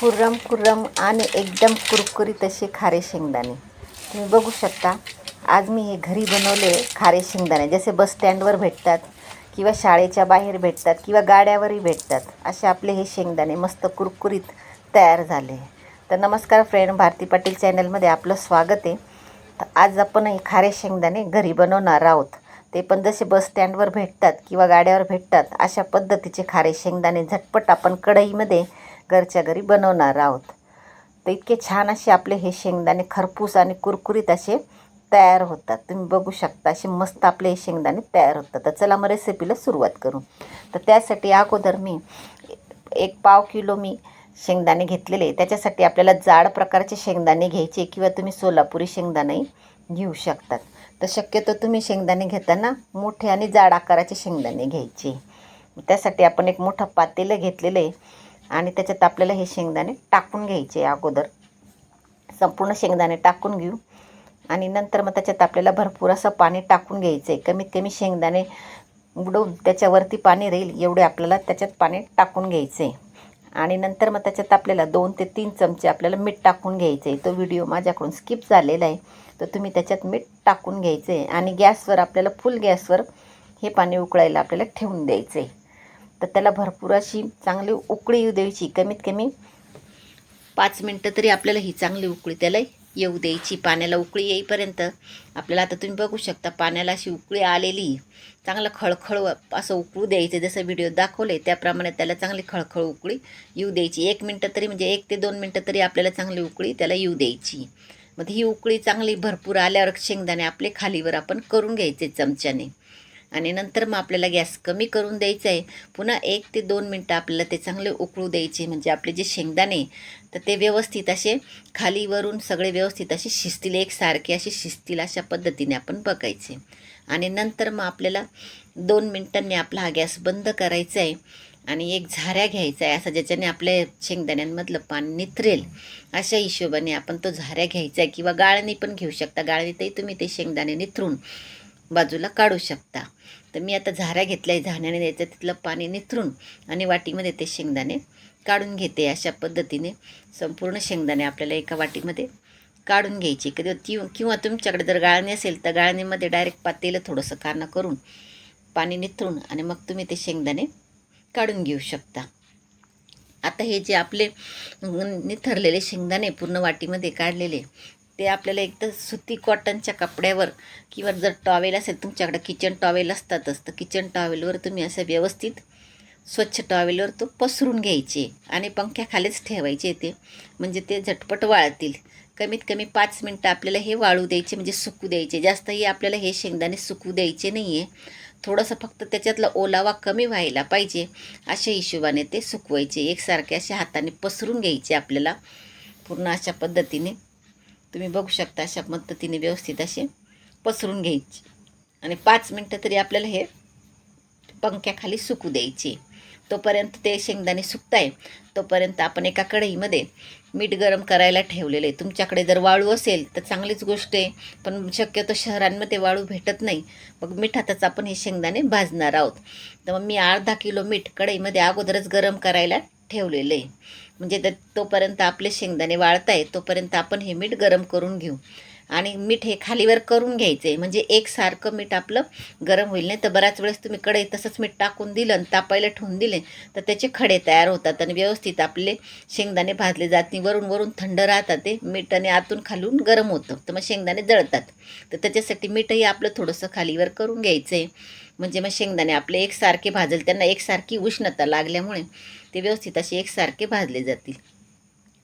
कुर्रम कुर्रम आणि एकदम कुरकुरीत असे खारे शेंगदाणे. तुम्ही बघू शकता आज मी हे घरी बनवले खारे शेंगदाणे. जसे बस स्टँडवर भेटतात किंवा शाळेच्या बाहेर भेटतात किंवा गाड्यावरही भेटतात असे आपले हे शेंगदाणे मस्त कुरकुरीत तयार झाले तर नमस्कार फ्रेंड भारती पाटील चॅनलमध्ये आपलं स्वागत आहे. तर आज आपण हे खारे शेंगदाणे घरी बनवणार आहोत. ते पण जसे बस स्टँडवर भेटतात किंवा गाड्यावर भेटतात अशा पद्धतीचे खारे शेंगदाणे झटपट आपण कढईमध्ये घरच्या घरी बनवणार आहोत. तर इतके छान असे आपले हे शेंगदाणे खरपूस आणि कुरकुरीत असे तयार होतात. तुम्ही बघू शकता असे मस्त आपले हे शेंगदाणे तयार होतात. तर चला मग रेसिपीला सुरुवात करू. तर त्यासाठी अगोदर मी एक पाव किलो मी शेंगदाणे घेतलेले त्याच्यासाठी आपल्याला जाड प्रकारचे शेंगदाणे घ्यायचे किंवा तुम्ही सोलापुरी शेंगदाणेही घेऊ शकतात. तर शक्यतो तुम्ही शेंगदाणे घेताना मोठे आणि जाड आकाराचे शेंगदाणे घ्यायचे. त्यासाठी आपण एक मोठं पातेलं घेतलेलं आहे. आणि त्याच्यात आपल्याला हे शेंगदाणे टाकून घ्यायचे अगोदर. संपूर्ण शेंगदाणे टाकून घेऊ. आणि नंतर मग त्याच्यात आपल्याला भरपूर असं पाणी टाकून घ्यायचं आहे कमीत कमी शेंगदाणे उडवून त्याच्यावरती पाणी राहील एवढे आपल्याला त्याच्यात पाणी टाकून घ्यायचं आहे आणि नंतर मग त्याच्यात आपल्याला दोन ते तीन चमचे आपल्याला मीठ टाकून घ्यायचं आहे तो व्हिडिओ माझ्याकडून स्किप झालेला आहे. तर तुम्ही त्याच्यात मीठ टाकून घ्यायचं आहे आणि गॅसवर आपल्याला फुल गॅसवर हे पाणी उकळायला आपल्याला ठेवून द्यायचं आहे तर त्याला भरपूर अशी चांगली उकळी येऊ द्यायची. कमीत कमी पाच मिनटं तरी आपल्याला ही चांगली उकळी त्याला येऊ द्यायची. पाण्याला उकळी येईपर्यंत आपल्याला आता तुम्ही बघू शकता पाण्याला अशी उकळी आलेली. चांगलं खळखळ असं उकळू द्यायचं. जसं व्हिडिओ दाखवले त्याप्रमाणे त्याला चांगली खळखळ उकळी येऊ द्यायची. एक मिनटं तरी म्हणजे एक ते दोन मिनटं तरी आपल्याला चांगली उकळी त्याला येऊ द्यायची. मग ही उकळी चांगली भरपूर आल्यावर शेंगदाणे आपले खालीवर आपण करून घ्यायचे चमच्याने. आणि नंतर मग आपल्याला गॅस कमी करून द्यायचा आहे पुन्हा एक ते दोन मिनटं आपल्याला ते चांगले उकळू द्यायचे. म्हणजे आपले जे शेंगदाणे तर ते व्यवस्थित असे खालीवरून सगळे व्यवस्थित असे शिस्तील एकसारखे असे शिस्तील अशा पद्धतीने आपण बघायचे आणि नंतर मग आपल्याला दोन मिनटांनी आपला हा गॅस बंद करायचा आहे आणि एक झाऱ्या घ्यायचा आहे असा ज्याच्याने आपल्या शेंगदाण्यांमधलं पाणी निथरेल अशा हिशोबाने आपण तो झाऱ्या घ्यायचा आहे किंवा गाळणी पण घेऊ शकता. गाळणीतही तुम्ही ते शेंगदाणे निथरून बाजूला काढू शकता. तर मी आता झाऱ्या घेतल्या आहे झाऱ्याने द्यायचं तिथलं पाणी निथरून आणि वाटीमध्ये ते शेंगदाणे काढून घेते. अशा पद्धतीने संपूर्ण शेंगदाणे आपल्याला एका वाटीमध्ये काढून घ्यायची. कधी ती किंवा तुमच्याकडे जर गाळणी असेल तर गाळणीमध्ये डायरेक्ट पातेलं थोडंसं कारणं करून पाणी निथरून आणि मग तुम्ही ते शेंगदाणे काढून घेऊ शकता. आता हे जे आपले निथरलेले शेंगदाणे पूर्ण वाटीमध्ये काढलेले ते आपल्याला एक तर सुती कॉटनच्या कपड्यावर किंवा जर टॉवेल असेल तुमच्याकडे किचन टॉवेल असतातच. तर किचन टॉवेलवर तुम्ही असं व्यवस्थित स्वच्छ टॉवेलवर तो पसरून घ्यायचे आणि पंख्याखालीच ठेवायचे ते. म्हणजे ते झटपट वाळतील. कमीत कमी पाच मिनटं आपल्याला हे वाळू द्यायचे म्हणजे सुकू द्यायचे. जास्तही आपल्याला हे शेंगदाणे सुकू द्यायचे नाही आहे थोडंसं फक्त त्याच्यातला ओलावा कमी व्हायला पाहिजे अशा हिशोबाने ते सुकवायचे. एकसारखे अशा हाताने पसरून घ्यायचे आपल्याला. पूर्ण अशा पद्धतीने. तुम्ही बघू शकता अशा पद्धतीने व्यवस्थित असे पसरून घ्यायची. आणि पाच मिनटं तरी आपल्याला हे पंख्याखाली सुकू द्यायचे. तोपर्यंत ते शेंगदाणे सुकताय. तोपर्यंत आपण एका कढईमध्ये मीठ गरम करायला ठेवलेलं आहे. तुमच्याकडे जर वाळू असेल तर चांगलीच गोष्ट आहे. पण शक्यतो शहरांमध्ये वाळू भेटत नाही. मग मिठातच आपण हे शेंगदाणे भाजणार आहोत. तर मग मी अर्धा किलो मीठ कढईमध्ये अगोदरच गरम करायला ठेवलेलं. आहे म्हणजे तर तोपर्यंत आपले शेंगदाणे वाळत आहे तोपर्यंत आपण हे मीठ गरम करून घेऊ. आणि मीठ हे खालीवर करून घ्यायचं. आहे म्हणजे एकसारखं मीठ आपलं गरम होईल. नाही तर बऱ्याच वेळेस तुम्ही कढई तसंच मीठ टाकून दिलं आणि तापायला ठेवून दिले तर त्याचे खडे तयार होतात आणि व्यवस्थित आपले शेंगदाणे भाजले जात नाही. वरून वरून थंड राहतात ते. मीठ आणि आतून खालून गरम होतं. तर मग शेंगदाणे जळतात. तर त्याच्यासाठी मीठही आपलं थोडंसं खालीवर करून घ्यायचं. आहे म्हणजे मग शेंगदाणे आपले एकसारखे भाजल. त्यांना एकसारखी उष्णता लागल्यामुळे ते व्यवस्थित असे एकसारखे भाजले जातील.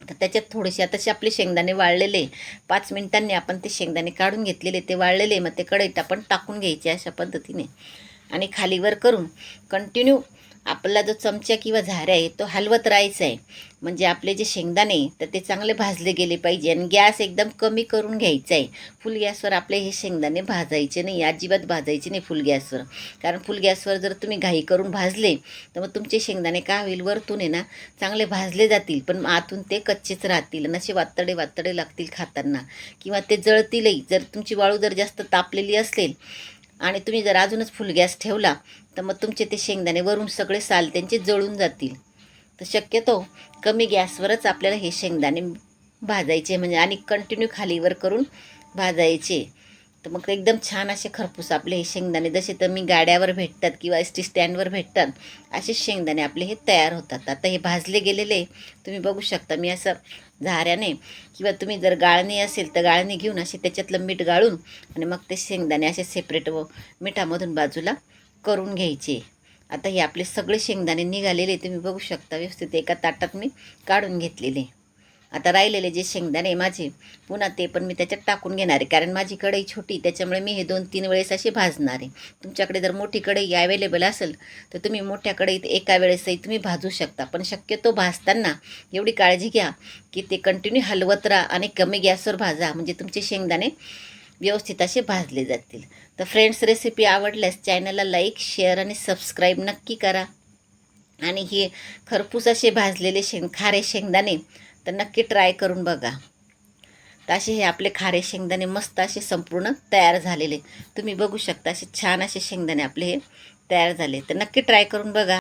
तर त्याच्यात थोडेसे आताचे आपले शेंगदाणे वाळलेले पाच मिनिटांनी आपण ते शेंगदाणे काढून घेतलेले ते वाळलेले मग ते कढईत आपण टाकून घ्यायचे अशा पद्धतीने. आणि खालीवर करून कंटिन्यू आपला जो चमचा किंवा झाऱ्या आहे तो हलवत राहायचा आहे. म्हणजे आपले जे शेंगदाणे तर ते चांगले भाजले गेले पाहिजे आणि गॅस एकदम कमी करून घ्यायचा आहे. फुल गॅसवर आपले हे शेंगदाणे भाजायचे नाही अजिबात भाजायचे नाही फुल गॅसवर. कारण फुल गॅसवर जर तुम्ही घाई करून भाजले तर मग तुमचे शेंगदाणे का होईल? वरतून आहे ना चांगले भाजले जातील पण आतून ते कच्चेच राहतील आणि असे वातडे वातडे लागतील खाताना. किंवा ते जळतीलही जर तुमची वाळू जर जास्त तापलेली असेल आणि तुम्ही जर अजूनच फुल गॅस ठेवला तर मग तुमचे ते शेंगदाणे वरून सगळे साल त्यांचे जळून जातील. तर शक्यतो कमी गॅसवरच आपल्याला हे शेंगदाणे भाजायचे म्हणजे आणि कंटिन्यू खालीवर करून भाजायचे. तर मग एकदम छान असे खरपूस आपले हे शेंगदाणे जसे तर मी गाड्यावर भेटतात किंवा एस टी स्टँडवर भेटतात असे शेंगदाणे आपले हे तयार होतात. आता हे भाजले गेलेले तुम्ही बघू शकता मी असं झाऱ्याने किंवा तुम्ही जर गाळणी असेल तर गाळणी घेऊन असे त्याच्यातलं मीठ गाळून आणि मग ते शेंगदाणे असे सेपरेट व मिठामधून बाजूला करून घ्यायचे. आता हे आपले सगळे शेंगदाणे निघालेले तुम्ही बघू शकता व्यवस्थित एका ताटात मी काढून घेतलेले. आता राहिलेले जे शेंगदाणे माझे पुन्हा ते पण मी त्याच्यात टाकून घेणार आहे. कारण माझी कढई छोटी त्याच्यामुळे मी हे दोन तीन वेळेस असे भाजणार आहे. तुमच्याकडे जर मोठी कढई अवेलेबल असेल तर तुम्ही मोठ्या कढईत एका वेळेसही तुम्ही भाजू शकता. पण शक्यतो भाजताना एवढी काळजी घ्या की ते कंटिन्यू हलवत राहा आणि कमी गॅसवर भाजा. म्हणजे तुमचे शेंगदाणे व्यवस्थित असे भाजले जातील. तर फ्रेंड्स रेसिपी आवडल्यास चॅनलला लाईक शेअर आणि सबस्क्राईब नक्की करा. आणि हे खरपूस असे भाजलेले शेंग खारे शेंगदाणे तर नक्की ट्राय करून बघा. तर असे हे आपले खारे शेंगदाणे मस्त असे संपूर्ण तयार झालेले. तुम्ही बघू शकता असे छान असे शेंगदाणे आपले हे तयार झाले. तर नक्की ट्राय करून बघा.